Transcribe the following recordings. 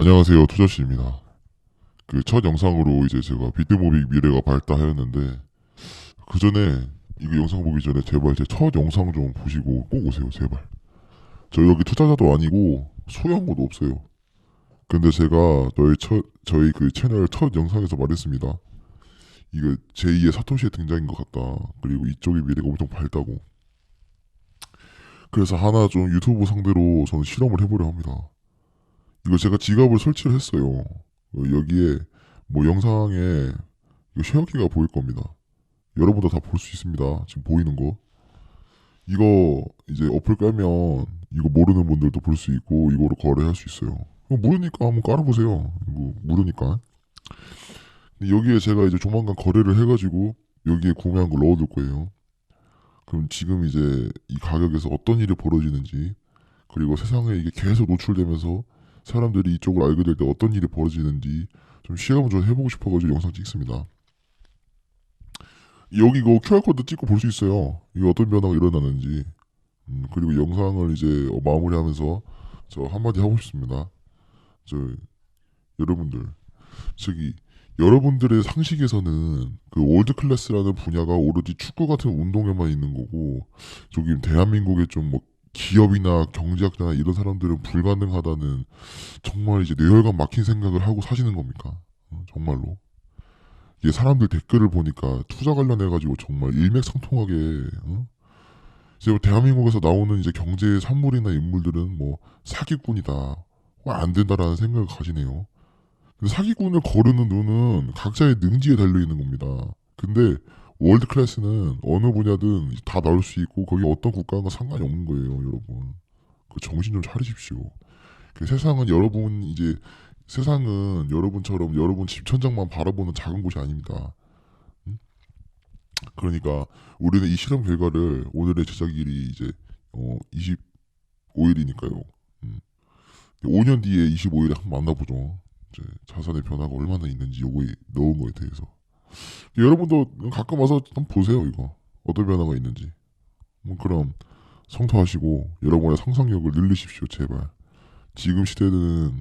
안녕하세요 투자씨입니다. 그 첫 영상으로 이제 제가 비트모빅 미래가 밝다 하였는데 그 전에 이거 영상 보기 전에 제발 제 첫 영상 좀 보시고 꼭 오세요 제발. 저 여기 투자자도 아니고 소유한것도 없어요. 근데 제가 저희 첫 저희 그 채널 첫 영상에서 말했습니다. 이거 제2의 사토시의 등장인 것 같다. 그리고 이쪽의 미래가 엄청 밝다고. 그래서 하나 좀 유튜브 상대로 저는 실험을 해보려 합니다. 이거 제가 지갑을 설치를 했어요. 어, 여기에 뭐 영상에 이거 쉐어키가 보일 겁니다. 여러분도 다 볼 수 있습니다. 지금 보이는 거. 이거 이제 어플 깔면 이거 모르는 분들도 볼 수 있고 이거로 거래할 수 있어요. 이거 모르니까 한번 깔아보세요. 무료니까. 근데 여기에 제가 이제 조만간 거래를 해가지고 여기에 구매한 걸 넣어둘 거예요. 그럼 지금 이제 이 가격에서 어떤 일이 벌어지는지 그리고 세상에 이게 계속 노출되면서 사람들이 이쪽을 알게 될 때 어떤 일이 벌어지는지 좀 실험을 좀 해보고 싶어가지고 영상 찍습니다. 여기 이거 QR코드 찍고 볼 수 있어요. 이거 어떤 변화가 일어나는지. 음, 그리고 영상을 이제 어, 마무리하면서 저 한마디 하고 싶습니다. 저 여러분들 저기 여러분들의 상식에서는 그 월드 클래스라는 분야가 오로지 축구 같은 운동에만 있는 거고 저기 대한민국의 좀 뭐 기업이나 경제학자나 이런 사람들은 불가능하다는 정말 이제 뇌혈관 막힌 생각을 하고 사시는 겁니까? 어, 정말로. 이게 사람들 댓글을 보니까 투자 관련해 가지고 정말 일맥상통하게 어? 이제 뭐 대한민국에서 나오는 이제 경제 산물이나 인물들은 뭐 사기꾼이다, 뭐안 된다라는 생각을 가지네요. 근데 사기꾼을 거르는 눈은 각자의 능지에 달려 있는 겁니다. 근데 월드 클래스는 어느 분야든 다 나올 수 있고 거기 어떤 국가가 상관이 없는 거예요, 여러분. 그 정신 좀 차리십시오. 그 세상은 여러분 이제 세상은 여러분처럼 여러분 집 천장만 바라보는 작은 곳이 아닙니다. 음? 그러니까 우리는 이 실험 결과를 오늘의 제작일이 이제 어 25일이니까요. 음. 5년 뒤에 25일에 한번 만나보죠. 이제 자산의 변화가 얼마나 있는지 요거에 넣은 거에 대해서. 여러분도 가끔 와서 한번 보세요 이거 어떤 변화가 있는지. 뭐 그럼 성토하시고 여러분의 상상력을 늘리십시오 제발. 지금 시대는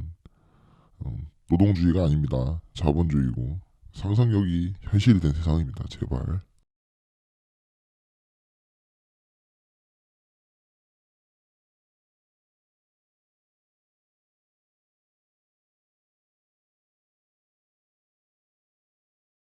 음, 노동주의가 아닙니다. 자본주의고 상상력이 현실이 된 세상입니다. 제발.